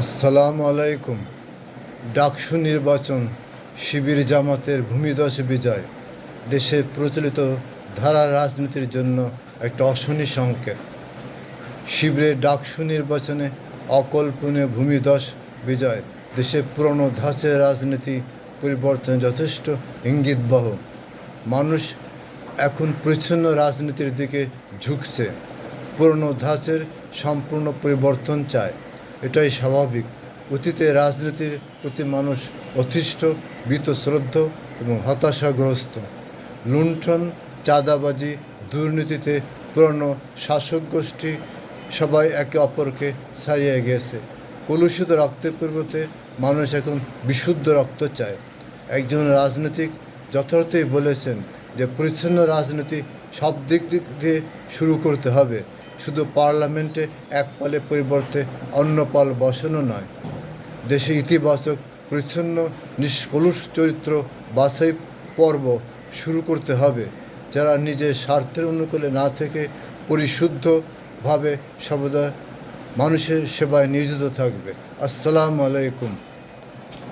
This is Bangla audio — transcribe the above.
আসসালামু আলাইকুম। ডাকসু নির্বাচন শিবির জামাতের ভূমিদশ বিজয়। দেশে প্রচলিত ধারা রাজনীতির জন্য একটা অশনি সংকেত। শিবিরের ডাকসু নির্বাচনে অকল্পনীয় ভূমিদশ বিজয়। দেশে পুরনো ধাঁচের রাজনীতি পরিবর্তন যথেষ্ট ইঙ্গিতবহ। মানুষ এখন পরিচ্ছন্ন রাজনীতির দিকে ঝুঁকছে। পুরনো ধাঁচের সম্পূর্ণ পরিবর্তন চায়। এটাই স্বাভাবিক। অতীতে রাজনীতির প্রতি মানুষ অতিষ্ঠ, বীতশ্রদ্ধ এবং হতাশাগ্রস্ত। লুণ্ঠন, চাঁদাবাজি, দুর্নীতিতে পুরনো শাসক গোষ্ঠী সবাই একে অপরকে ছাড়িয়ে গেছে। কলুষিত রক্তের পরিবর্তে মানুষ এখন বিশুদ্ধ রক্ত চায়। একজন রাজনীতিক যথার্থই বলেছেন যে পরিচ্ছন্ন রাজনীতি সব দিক দিক দিয়ে শুরু করতে হবে। শুধু পার্লামেন্টে এক পালে পরিবর্তে অন্য পাল বসানো নয়। দেশে ইতিবাচক, পরিচ্ছন্ন, নিষ্কলুষ চরিত্র বাছাই পর্ব শুরু করতে হবে। যারা নিজের স্বার্থের অনুকূলে না থেকে পরিশুদ্ধভাবে সর্বদা মানুষের সেবায় নিয়োজিত থাকবে। আসসালামু আলাইকুম।